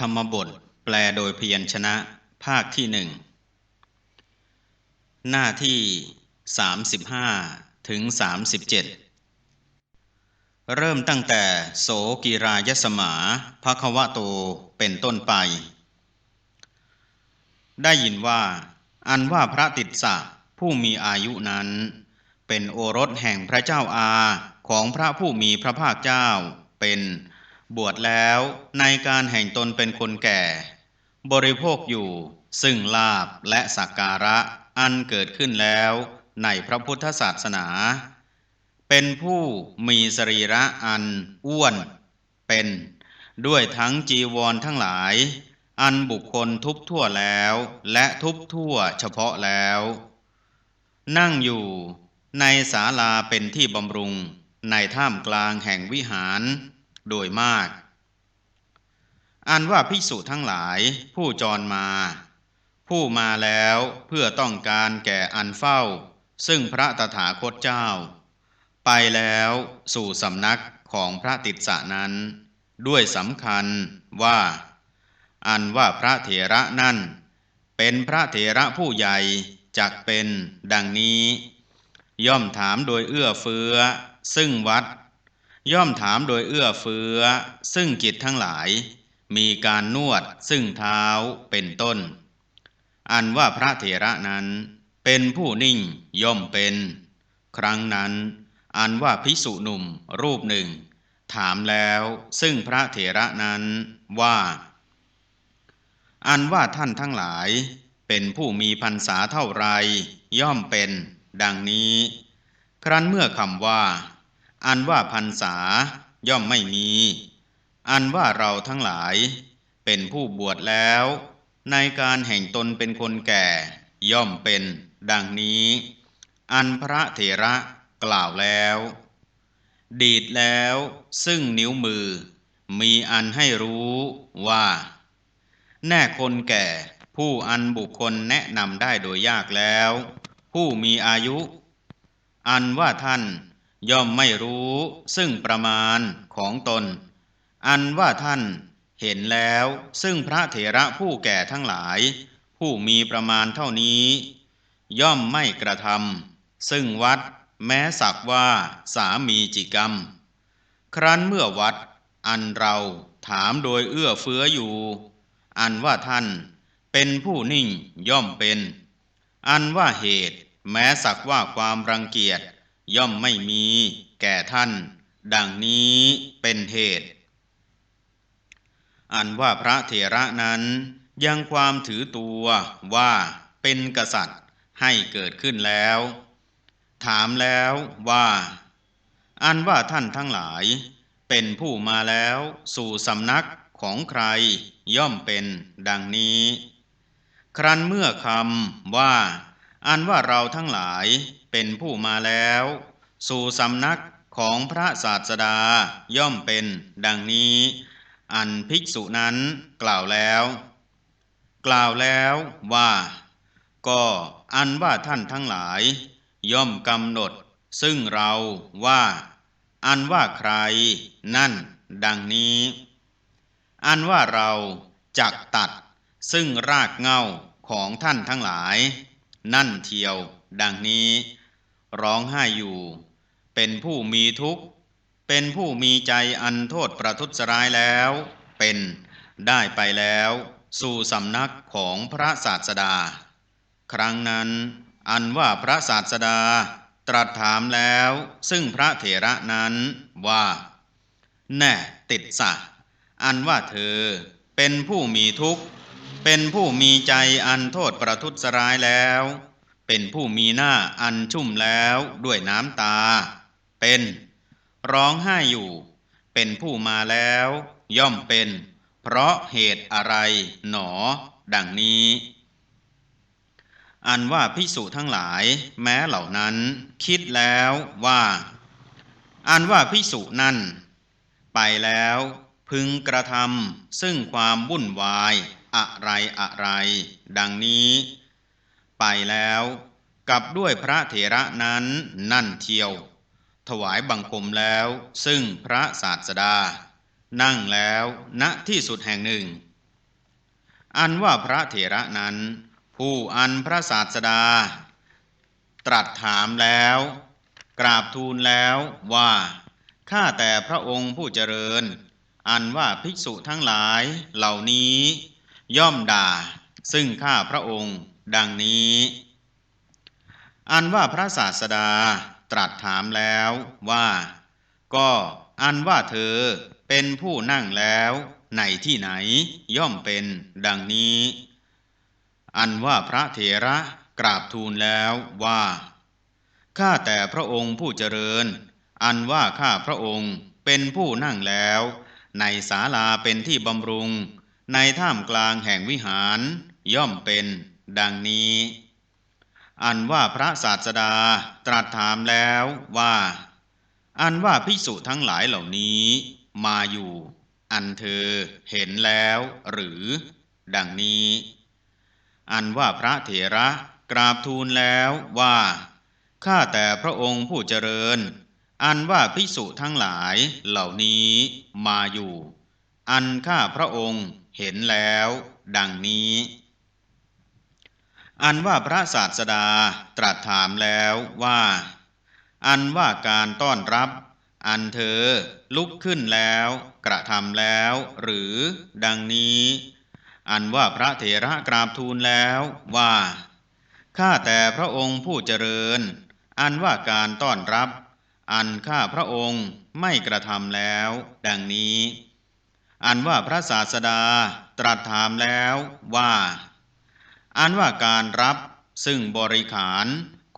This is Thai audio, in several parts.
ธรรมบทแปลโดยพยัญชนะภาคที่หนึ่งหน้าที่ 35 ถึง 37 เริ่มตั้งแต่โสกิรายสมาภควะโตเป็นต้นไป ได้ยินว่า อันว่าพระติดสะผู้มีอายุนั้น เป็นโอรสแห่งพระเจ้าอาของพระผู้มีพระภาคเจ้าเป็น บวชแล้วในการแห่งตนเป็นคนแก่ บริโภคอยู่ซึ่งลาบและสักการะอันเกิดขึ้นแล้วในพระพุทธศาสนา เป็นผู้มีสรีระอันอ้วนเป็น ด้วยทั้งจีวรทั้งหลาย อันบุคคลทุบทั่วแล้ว และทุบทั่วเฉพาะแล้ว นั่งอยู่ในศาลาเป็นที่บำรุง ในท่ามกลางแห่งวิหาร โดยมาก อันว่าภิกษุทั้งหลายผู้จรมา ผู้มาแล้วเพื่อต้องการแก่อันเฝ้า ซึ่งพระตถาคตเจ้า ไปแล้วสู่สำนักของพระติสสะนั้น ด้วยสำคัญว่า อันว่าพระเถระนั่น เป็นพระเถระผู้ใหญ่จักเป็นดังนี้ ย่อมถามโดยเอื้อเฟื้อ ซึ่งวัด ย่อมถามโดยเอื้อเฟื้อ ซึ่งกิจทั้งหลาย มีการนวดซึ่งเท้าเป็นต้น อันว่าพระเถระนั้นเป็นผู้นิ่งย่อมเป็น ครั้งนั้น อันว่าพิสุหนุ่มรูปหนึ่ง ถามแล้วซึ่งพระเถระนั้นว่า อันว่าท่านทั้งหลาย เป็นผู้มีพรรษาเท่าไร ย่อมเป็น ดังนี้ ครั้นเมื่อคำว่า อันว่าพันษาย่อมไม่มี อันว่าเราทั้งหลายเป็นผู้บวชแล้ว ในการแห่งตนเป็นคนแก่ย่อมเป็นดังนี้ อันพระเถระกล่าวแล้ว ดีดแล้วซึ่งนิ้วมือ มีอันให้รู้ว่า แน่คนแก่ผู้อันบุคคลแนะนำได้โดยยากแล้ว ผู้มีอายุ อันว่าท่าน ย่อมไม่รู้ซึ่งประมาณของตน อันว่าท่านเห็นแล้วซึ่งพระเถระผู้แก่ทั้งหลาย ผู้มีประมาณเท่านี้ ย่อมไม่กระทำซึ่งวัดแม้สักว่าสามีจิกรรม ครั้นเมื่อวัดอันเราถามโดยเอื้อเฟื้ออยู่ อันว่าท่านเป็นผู้นิ่งย่อมเป็น อันว่าเหตุแม้สักว่าความรังเกียจ ย่อมไม่มีแก่ท่าน ดังนี้เป็นเหตุ อันว่าพระเถระนั้นยังความถือตัวว่าเป็นกษัตริย์ให้เกิดขึ้นแล้ว ถามแล้วว่า อันว่าท่านทั้งหลาย เป็นผู้มาแล้วสู่สำนักของใครย่อมเป็นดังนี้ ครั้นเมื่อคำว่า อันว่าเราทั้งหลาย เป็นผู้มาแล้ว สู่สำนักของพระศาสดาย่อมเป็นดังนี้ อันภิกษุนั้นกล่าวแล้ว กล่าวแล้วว่า ก็อันว่าท่านทั้งหลาย ย่อมกำหนด ซึ่งเราว่า อันว่าใคร นั่น ดังนี้ อันว่าเราจักตัดซึ่งรากเงาของท่านทั้งหลาย นั่นเทียว ดังนี้ร้องไห้อยู่ เป็นผู้มีทุกข์ เป็นผู้มีใจอันโทษประทุษร้ายแล้ว เป็นได้ไปแล้ว สู่สำนักของพระศาสดา ครั้งนั้นอันว่าพระศาสดาตรัสถามแล้ว ซึ่งพระเถระนั้นว่า แน่ติดสะ อันว่าเธอเป็นผู้มีทุกข์ เป็นผู้มีใจอันโทษประทุษร้ายแล้ว เป็นผู้มีหน้าอันชุ่มแล้วด้วยน้ำตา เป็นร้องไห้อยู่ เป็นผู้มาแล้ว ย่อมเป็น เพราะเหตุอะไรหนอ ดังนี้ อันว่าพิสุทั้งหลาย แม้เหล่านั้น คิดแล้วว่า อันว่าพิสุนั่น ไปแล้วพึงกระทำซึ่งความวุ่นวายอะไรอะไร ดังนี้ ไปแล้วกับด้วยพระเถระนั้นนั่นเทียว ถวายบังคมแล้วซึ่งพระศาสดา นั่งแล้วณที่สุดแห่งหนึ่ง อันว่าพระเถระนั้น ผู้อันพระศาสดา ตรัสถามแล้ว กราบทูลแล้วว่าข้าแต่พระองค์ผู้เจริญ อันว่าภิกษุทั้งหลายเหล่านี้ ย่อมด่า ซึ่งข้าพระองค์ ดังนี้ อันว่าพระศาสดาตรัสถามแล้วว่า ก็อันว่าเธอเป็นผู้นั่งแล้วในที่ไหนย่อมเป็นดังนี้ อันว่าพระเถระกราบทูลแล้วว่า ข้าแต่พระองค์ผู้เจริญ อันว่าข้าพระองค์เป็นผู้นั่งแล้ว ในศาลาเป็นที่บำรุง ในท่ามกลางแห่งวิหารย่อมเป็น ดังนี้ อันว่าพระศาสดาตรัสถามแล้วว่า อันว่าภิกษุทั้งหลายเหล่านี้มาอยู่ อันเธอเห็นแล้วหรือ ดังนี้ อันว่าพระเถระกราบทูลแล้วว่า ข้าแต่พระองค์ผู้เจริญ อันว่าภิกษุทั้งหลายเหล่านี้มาอยู่ อันข้าพระองค์เห็นแล้ว ดังนี้ อันว่าพระศาสดาตรัสถามแล้วว่า อันว่าการต้อนรับ อันเธอลุกขึ้นแล้ว กระทำแล้ว หรือดังนี้ อันว่าพระเถระกราบทูลแล้วว่าข้าแต่พระองค์ผู้เจริญ อันว่าการต้อนรับ อันข้าพระองค์ไม่กระทำแล้ว ดังนี้ อันว่าพระศาสดาตรัสถามแล้วว่า อันว่าการรับซึ่งบริขาร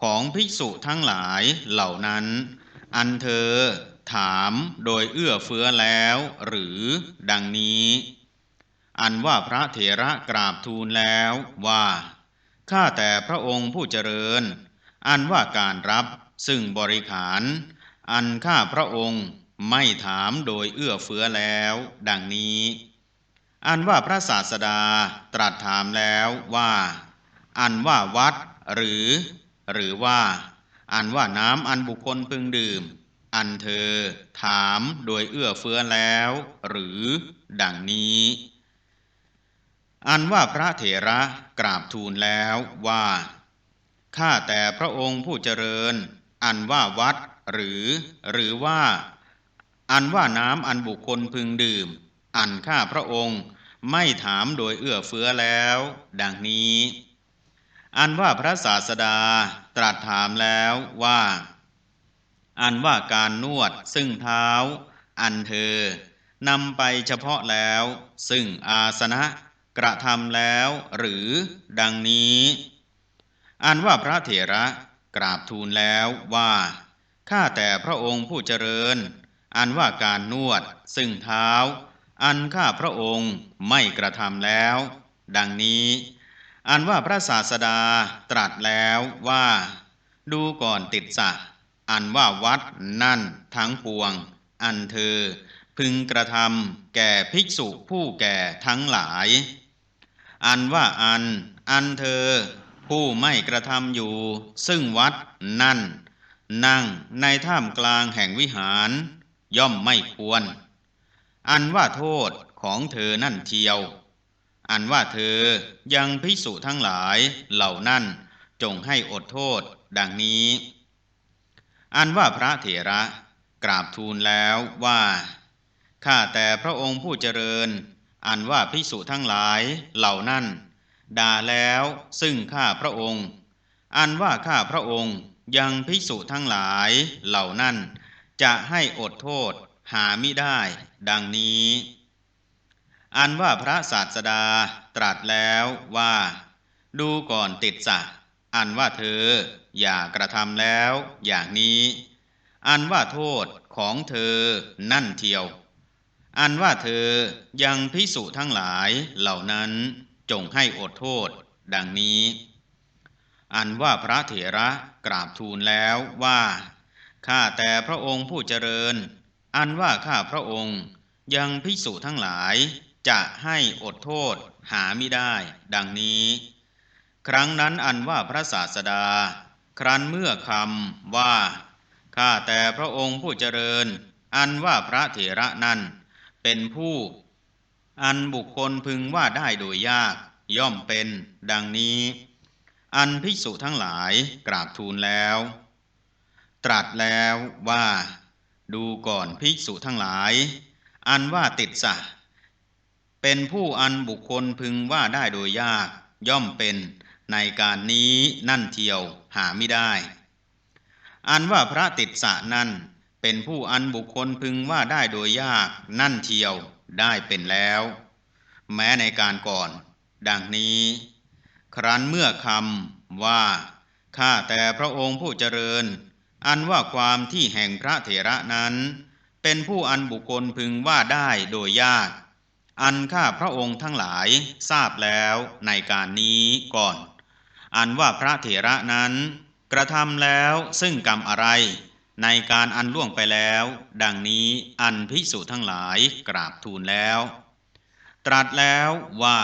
ของภิกษุทั้งหลายเหล่านั้น อันเธอถามโดยเอื้อเฟื้อแล้ว หรือดังนี้ อันว่าพระเถระกราบทูลแล้วว่าข้าแต่พระองค์ผู้เจริญ อันว่าการรับซึ่งบริขาร อันข้าพระองค์ไม่ถามโดยเอื้อเฟื้อแล้ว ดังนี้ อันว่าพระศาสดาตรัสถามแล้วว่า อันว่าวัดหรือ หรือว่า อันว่าน้ำอันบุคคลพึงดื่ม อันเธอถามโดยเอื้อเฟื้อแล้ว หรือ ดังนี้ อันว่าพระเถระกราบทูลแล้วว่าข้าแต่พระองค์ผู้เจริญ อันว่าวัดหรือ หรือว่า อันว่าน้ำอันบุคคลพึงดื่ม อันข้าพระองค์ไม่ถามโดยเอื้อเฟื้อแล้ว ดังนี้ อันว่าพระศาสดาตรัสถามแล้วว่า อันว่าการนวดซึ่งเท้า อันเธอนำไปเฉพาะแล้ว ซึ่งอาสนะกระทำแล้ว หรือดังนี้ อันว่าพระเถระกราบทูลแล้วว่าข้าแต่พระองค์ผู้เจริญ อันว่าการนวดซึ่งเท้า อันข้าพระองค์ไม่กระทำแล้ว ดังนี้ อันว่าพระศาสดาตรัสแล้วว่า ดูก่อนติดสะ อันว่าวัดนั่นทั้งปวง อันเธอพึงกระทำแก่ภิกษุผู้แก่ทั้งหลาย อันว่าอัน อันเธอผู้ไม่กระทำอยู่ ซึ่งวัดนั่น นั่งในท่ามกลางแห่งวิหาร ย่อมไม่ควร อันว่าโทษของเธอนั่นเทียว อันว่าเธอยังพิสุทั้งหลายเหล่านั้นจงให้อดโทษดังนี้ อันว่าพระเถระกราบทูลแล้วว่าข้าแต่พระองค์ผู้เจริญ อันว่าพิสุทั้งหลายเหล่านั้นด่าแล้วซึ่งข้าพระองค์ อันว่าข้าพระองค์ยังพิสุทั้งหลายเหล่านั้นจะให้อดโทษ หาไม่ได้ ดังนี้ อันว่าพระศาสดาตรัสแล้วว่า ดูก่อนติดสะอันว่าเธออย่ากระทำแล้วอย่างนี้ อันว่าโทษของเธอนั่นเทียว อันว่าเธอยังพิสุทั้งหลายเหล่านั้นจงให้อดโทษ ดังนี้ อันว่าพระเถระกราบทูลแล้วว่า ข้าแต่พระองค์ผู้เจริญ อันว่าข้าพระองค์ยังพิสุทั้งหลายจะให้อดโทษหาไม่ได้ ดังนี้ ครั้งนั้นอันว่าพระศาสดา ครั้นเมื่อคำว่า ข้าแต่พระองค์ผู้เจริญ อันว่าพระเถระนั้น เป็นผู้ อันบุคคลพึงว่าได้โดยยากย่อมเป็น ดังนี้ อันภิกษุทั้งหลายกราบทูลแล้ว ตรัสแล้วว่า ดูก่อนภิกษุทั้งหลาย อันว่าติดสะ เป็นผู้อันบุคคลพึงว่าได้โดยยาก ย่อมเป็นในการนี้นั่นเทียวหาไม่ได้ อันว่าพระติดสะนั่น เป็นผู้อันบุคคลพึงว่าได้โดยยาก นั่นเทียวได้เป็นแล้ว แม้ในการก่อน ดังนี้ ครั้นเมื่อคำว่าข้าแต่พระองค์ผู้เจริญ อันว่าความที่แห่งพระเถระนั้น เป็นผู้อันบุคคลพึงว่าได้โดยยาก อันข้าพระองค์ทั้งหลายทราบแล้วในการนี้ก่อน อันว่าพระเถระนั้น กระทำแล้วซึ่งกรรมอะไร ในการอันล่วงไปแล้ว ดังนี้อันภิกษุทั้งหลายกราบทูลแล้ว ตรัสแล้วว่า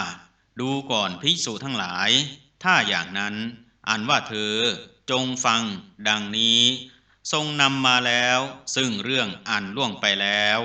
ดูก่อนภิกษุทั้งหลาย ถ้าอย่างนั้น อันว่าเธอ จงฟังดังนี้ ทรงนำมาแล้ว ซึ่งเรื่องอันล่วงไปแล้ว